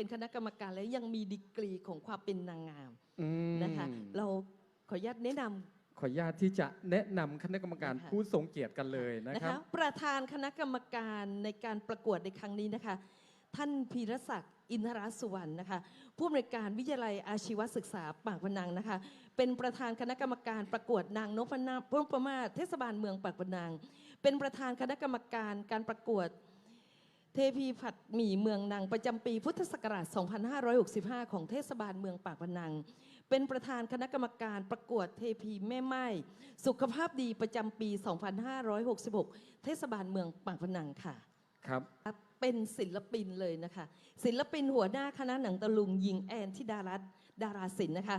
เป็นคณะกรรมการและยังมีดีกรีของความเป็นนางงามอืมนะคะเราขออนุญาตแนะนำขออนุญาตที่จะแนะนำคณะกรรมการนะคะผู้ทรงเกียรติกันเลยนะนะครัคะบประธานคณะกรรมการในการประกวดในครั้งนี้นะคะ ท่านพีรศักดิ์อินทรสุวรรณนะคะผู้อำนวยการวิทยาลัยอาชีวศึกษาปากพนังนะคะ เป็นประธานคณะกรรมการประกวดนางนพนาพพมาศเทศบาลเมืองปากพนัง เป็นประธานคณะกรรมการการประกวด เทพีผัดหมี่เมืองนางประจำปีพุทธศักราช 2565 ของเทศบาลเมืองปากพนัง เป็นประธานคณะกรรมการประกวดเทพีแม่ไม้สุขภาพดีประจำปี 2566 เทศบาลเมืองปากพนังค่ะ ครับ เป็นศิลปินเลยนะคะ ศิลปินหัวหน้าคณะหนังตะลุงหญิงแอนทิดารัตน์ดาราศิลป์นะคะ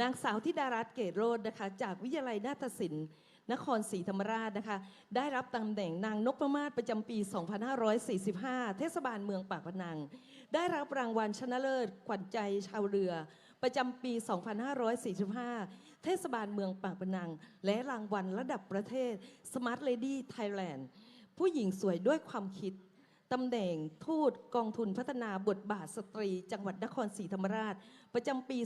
นางสาวทิดารัตน์เกตโรดนะคะ จากวิทยาลัยนาฏศิลป์ นครศรีธรรมราชนะคะ ได้รับตำแหน่งนางนพมาศประจำปี 2545 เทศบาลเมืองปากพนัง ได้รับรางวัลชนะเลิศขวัญใจชาวเรือ ประจำปี 2545 เทศบาลเมืองปากพนัง และรางวัลระดับประเทศ Smart Lady Thailand ผู้หญิงสวยด้วยความคิดตำแหน่งทูตกองทุนพัฒนาบทบาทสตรี จังหวัดนครศรีธรรมราช ประจำปี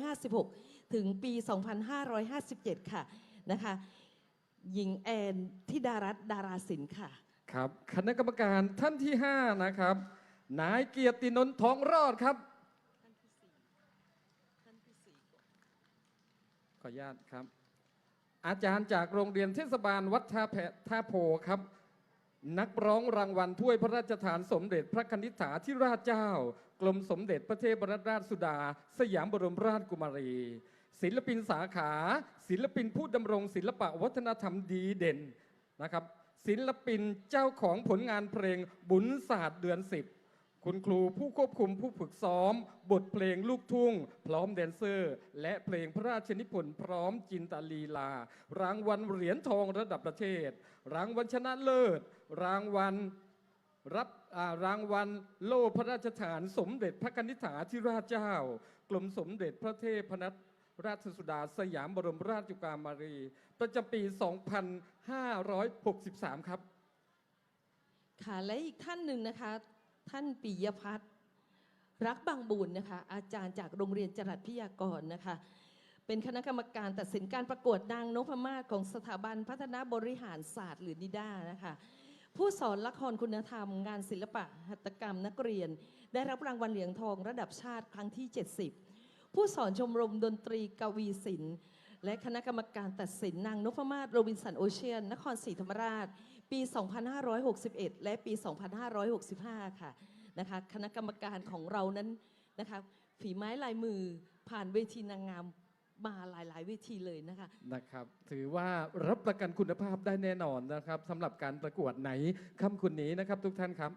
2556 ถึงปี 2557 ค่ะ นะคะหญิงแอนทิดารัตน์ดาราศิลป์ค่ะ ครับคณะกรรมการท่านที่ 5 นะครับ นายเกียรตินนท์ทองรอดครับ ขออนุญาตครับ อาจารย์จากโรงเรียนเทศบาลวัดท่าแพท่าโพครับ นักร้องรางวัลถ้วยพระราชทานสมเด็จพระนิษฐาธิราชเจ้า กรมสมเด็จพระเทพรัตนราชสุดา สยามบรมราชกุมารี ศิลปินสาขา ศิลปินผู้ดำรงศิลปะวัฒนธรรมดีเด่นนะครับศิลปินเจ้าของผลงานเพลงบุญศาสตร์เดือนสิบคุณครูผู้ควบคุมผู้ฝึกซ้อม บทเพลงลูกทุ่ง พร้อมแดนเซอร์ และเพลงพระราชนิพนธ์พร้อมจินตลีลา รางวัลเหรียญทองระดับประเทศ รางวัลชนะเลิศ รางวัลรับรางวัลโล่พระราชทาน สมเด็จพระนิษฐาธิราชเจ้ากรมสมเด็จพระเทพรัตน ราชสุดาสยามบรมราชกุมารี ประจำปี 2563 ครับ ค่ะและอีกท่านหนึ่งนะคะ ท่านปิยพัฒน์รักบางบุญนะคะ อาจารย์จากโรงเรียนจรัสพิยากรนะคะ เป็นคณะกรรมการตัดสินการประกวดนางนพมาศของสถาบันพัฒนาบริหารศาสตร์หรือนิด้านะคะผู้สอนละครคุณธรรม งานศิลปะหัตถกรรมนักเรียน ได้รับรางวัลเหรียญทองระดับชาติครั้งที่ 70 ผู้สอนชมรมดนตรีกวีศิลป์และคณะกรรมการตัดสินนางนพมาศโรบินสันโอเชียน นครศรีธรรมราช ปี 2561 และปี 2565 ค่ะนะคะคณะกรรมการของเรานั้นนะคะฝีไม้ลายมือผ่านเวทีนางงามมาหลายๆเวทีเลยนะคะนะครับ ถือว่ารับประกันคุณภาพได้แน่นอนนะครับสำหรับการประกวดไหนค่ำคืนนี้นะครับทุกท่านครับ